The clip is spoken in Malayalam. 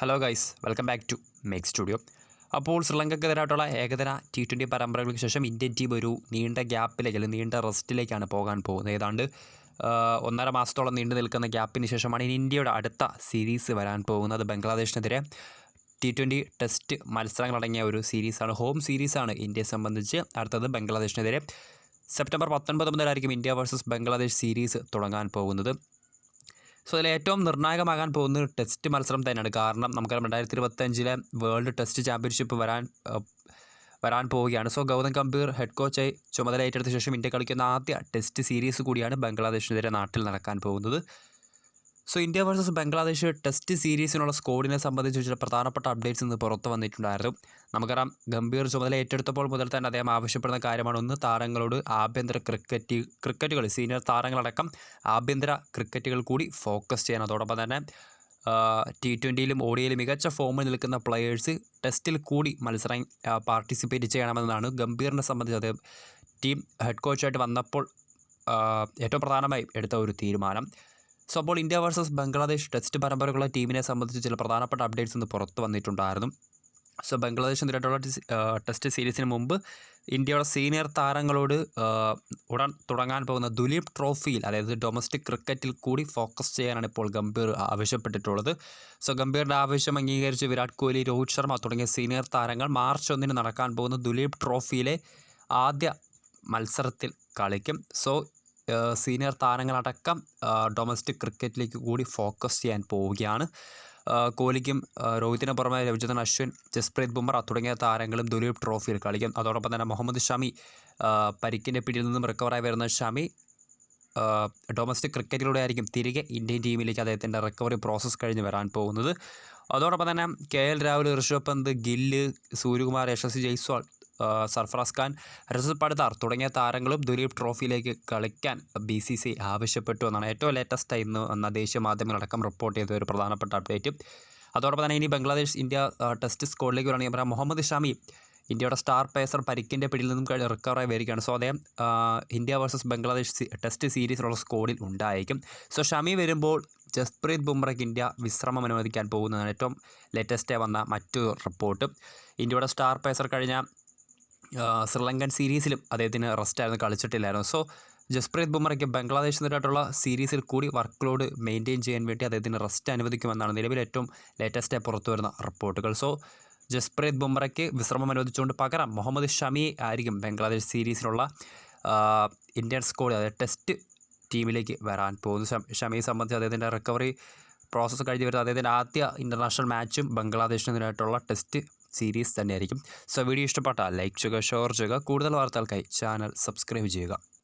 Hello guys welcome back to make studio അപ്പോൾ ശ്രീലങ്കക്കെതിരായിട്ടുള്ള ഏകദിന ടി ട്വന്റി പരമ്പരകൾക്ക് ശേഷം ഇന്ത്യൻ ടീം ഒരു നീണ്ട ഗ്യാപ്പിലേക്ക് അല്ലെങ്കിൽ നീണ്ട റെസ്റ്റിലേക്കാണ് പോകാൻ പോകുന്നത്. ഏതാണ്ട് ഒന്നര മാസത്തോളം നീണ്ടു നിൽക്കുന്ന ഗ്യാപ്പിന് ശേഷമാണ് ഇനി ഇന്ത്യയുടെ അടുത്ത സീരീസ് വരാൻ പോകുന്നത്. ബംഗ്ലാദേശിനെതിരെ ടി ട്വന്റി ടെസ്റ്റ് മത്സരങ്ങളടങ്ങിയ ഒരു സീരീസാണ് ഹോം സീരീസാണ് ഇന്ത്യയെ സംബന്ധിച്ച്. അടുത്തത് ബംഗ്ലാദേശിനെതിരെ. സെപ്റ്റംബർ പത്തൊൻപത് മുതലായിരിക്കും ഇന്ത്യ വേഴ്സസ് ബംഗ്ലാദേശ് സീരീസ് തുടങ്ങാൻ പോകുന്നത്. സോ അതിൽ ഏറ്റവും നിർണായകമാകാൻ പോകുന്നത് ടെസ്റ്റ് മത്സരം തന്നെയാണ്. കാരണം നമുക്ക് രണ്ടായിരത്തി ഇരുപത്തഞ്ചിലെ വേൾഡ് ടെസ്റ്റ് ചാമ്പ്യൻഷിപ്പ് വരാൻ വരാൻ പോവുകയാണ്. സോ ഗൗതം ഗംഭീർ ഹെഡ് കോച്ചായി ചുമതല ഏറ്റെടുത്ത ശേഷം ഇന്ത്യ കളിക്കുന്ന ആദ്യ ടെസ്റ്റ് സീരീസ് കൂടിയാണ് ബംഗ്ലാദേശിനെതിരെ നാട്ടിൽ നടക്കാൻ പോകുന്നത്. So India versus Bangladesh test സീരീസിനുള്ള സ്കോഡിനെ സംബന്ധിച്ച് ചില പ്രധാനപ്പെട്ട അപ്ഡേറ്റ്സ് ഇന്ന് പുറത്ത് വന്നിട്ടുണ്ടായിരുന്നു. നമുക്കറിയാം ഗംഭീർ ചുമതല ഏറ്റെടുത്തപ്പോൾ മുതൽ തന്നെ അദ്ദേഹം ആവശ്യപ്പെടുന്ന കാര്യമാണ്. ഒന്ന് താരങ്ങളോട് ആഭ്യന്തര ക്രിക്കറ്റ് ക്രിക്കറ്റുകൾ സീനിയർ താരങ്ങളടക്കം ആഭ്യന്തര ക്രിക്കറ്റുകൾ കൂടി ഫോക്കസ് ചെയ്യാൻ. അതോടൊപ്പം തന്നെ ടി ട്വന്റിയിലും ഓഡിയയിലും മികച്ച ഫോമിൽ നിൽക്കുന്ന പ്ലെയേഴ്സ് ടെസ്റ്റിൽ കൂടി മത്സരം പാർട്ടിസിപ്പേറ്റ് ചെയ്യണമെന്നാണ് ഗംഭീറിനെ സംബന്ധിച്ച് അദ്ദേഹം ടീം ഹെഡ് കോച്ചായിട്ട് വന്നപ്പോൾ ഏറ്റവും പ്രധാനമായും എടുത്ത ഒരു തീരുമാനം. സോ അപ്പോൾ ഇന്ത്യ വേഴ്സസ് ബംഗ്ലാദേശ് ടെസ്റ്റ് പരമ്പരകളുള്ള ടീമിനെ സംബന്ധിച്ച് ചില പ്രധാനപ്പെട്ട അപ്ഡേറ്റ്സ് ഇന്ന് പുറത്ത് വന്നിട്ടുണ്ടായിരുന്നു. സോ ബംഗ്ലാദേശിനെതിരായിട്ടുള്ള ടെസ്റ്റ് സീരീസിന് മുമ്പ് ഇന്ത്യയുടെ സീനിയർ താരങ്ങളോട് ഉടൻ തുടങ്ങാൻ പോകുന്ന ദുലീപ് ട്രോഫിയിൽ അതായത് ഡൊമസ്റ്റിക് ക്രിക്കറ്റിൽ കൂടി ഫോക്കസ് ചെയ്യാനാണ് ഇപ്പോൾ ഗംഭീർ ആവശ്യപ്പെട്ടിട്ടുള്ളത്. സോ ഗംഭീറിന്റെ ആവശ്യം അംഗീകരിച്ച് വിരാട് കോഹ്ലി രോഹിത് ശർമ്മ തുടങ്ങിയ സീനിയർ താരങ്ങൾ മാർച്ച് ഒന്നിന് നടക്കാൻ പോകുന്ന ദുലീപ് ട്രോഫിയിലെ ആദ്യ മത്സരത്തിൽ കളിക്കും. സോ സീനിയർ താരങ്ങളടക്കം ഡൊമസ്റ്റിക് ക്രിക്കറ്റിലേക്ക് കൂടി ഫോക്കസ് ചെയ്യാൻ പോവുകയാണ്. കോഹ്ലിക്കും രോഹിതിന് പുറമെ രവിചന്ദ്രൻ അശ്വിൻ ജസ്പ്രീത് ബുംറ തുടങ്ങിയ താരങ്ങളും ദുലീപ് ട്രോഫിയിൽ കളിക്കും. അതോടൊപ്പം തന്നെ മുഹമ്മദ് ഷമി പരിക്കിന്റെ പിടിയിൽ നിന്നും റിക്കവറായി വരുന്ന ഷമി ഡൊമസ്റ്റിക് ക്രിക്കറ്റിലൂടെ ആയിരിക്കും തിരികെ ഇന്ത്യൻ ടീമിലേക്ക് അദ്ദേഹത്തിന്റെ റിക്കവറി പ്രോസസ്സ് കഴിഞ്ഞ് വരാൻ പോകുന്നത്. അതോടൊപ്പം തന്നെ കെ എൽ രാഹുൽ ഋഷഭ് പന്ത് ഗില്ല് സൂര്യകുമാർ യശസ്വി ജയ്സ്വാൾ സർഫറാസ് ഖാൻ രസത് പടുതാർ തുടങ്ങിയ താരങ്ങളും ദുലീപ് ട്രോഫിയിലേക്ക് കളിക്കാൻ ബി സി സി ആവശ്യപ്പെട്ടു എന്നാണ് ഏറ്റവും ലേറ്റസ്റ്റ് ഇന്ന് വന്ന ദേശീയ മാധ്യമങ്ങളടക്കം റിപ്പോർട്ട് ചെയ്ത ഒരു പ്രധാനപ്പെട്ട അപ്ഡേറ്റ് അതോടൊപ്പം തന്നെ ഇനി ബംഗ്ലാദേശ് ഇന്ത്യ ടെസ്റ്റ് സ്കോഡിലേക്ക് വരികയാണെങ്കിൽ പറയാം മുഹമ്മദ് ഷാമി ഇന്ത്യയുടെ സ്റ്റാർ പേസർ പരിക്കിന്റെ പിടിയിൽ നിന്നും റിക്കവറായി വരികയാണ്. സോ അദ്ദേഹം ഇന്ത്യ വേഴ്സസ് ബംഗ്ലാദേശ് ടെസ്റ്റ് സീരീസിലുള്ള സ്കോഡിൽ ഉണ്ടായിരിക്കും സോ ഷമി വരുമ്പോൾ ജസ്പ്രീത് ബുംറയ്ക്ക് ഇന്ത്യ വിശ്രമം അനുവദിക്കാൻ പോകുന്നതാണ് ഏറ്റവും ലേറ്റസ്റ്റേ വന്ന മറ്റൊരു റിപ്പോർട്ട് ഇന്ത്യയുടെ സ്റ്റാർ പേസർ കഴിഞ്ഞ ശ്രീലങ്കൻ സീരീസിലും അദ്ദേഹത്തിന് റെസ്റ്റായിരുന്നു കളിച്ചിട്ടില്ലായിരുന്നു. സോ ജസ്പ്രീത് ബുംറയ്ക്ക് ബംഗ്ലാദേശിനെതിരായിട്ടുള്ള സീരീസിൽ കൂടി വർക്ക് ലോഡ് മെയിന്റെയിൻ ചെയ്യാൻ വേണ്ടി അദ്ദേഹത്തിന് റെസ്റ്റ് അനുവദിക്കുമെന്നാണ് നിലവിൽ ഏറ്റവും ലേറ്റസ്റ്റായി പുറത്തു വരുന്ന റിപ്പോർട്ടുകൾ. സോ ജസ്പ്രീത് ബുംറയ്ക്ക് വിശ്രമം അനുവദിച്ചുകൊണ്ട് പകരം മുഹമ്മദ് ഷമി ആയിരിക്കും ബംഗ്ലാദേശ് സീരീസിലുള്ള ഇന്ത്യൻ സ്കോഡ് അതായത് ടെസ്റ്റ് ടീമിലേക്ക് വരാൻ പോകുന്നു ഷമിയെ സംബന്ധിച്ച് അദ്ദേഹത്തിന്റെ റിക്കവറി പ്രോസസ്സ് കഴിഞ്ഞ് വരുന്ന അദ്ദേഹത്തിന്റെ ആദ്യ ഇന്റർനാഷണൽ മാച്ചും ബംഗ്ലാദേശിനെതിരായിട്ടുള്ള ടെസ്റ്റ് സീരീസ് തന്നെയായിരിക്കും. സോ വീഡിയോ ഇഷ്ടപ്പെട്ടാൽ ലൈക്ക് ചെയ്യുക ഷെയർ ചെയ്യുക. കൂടുതൽ വാർത്തകൾക്കായി ചാനൽ സബ്സ്ക്രൈബ് ചെയ്യുക.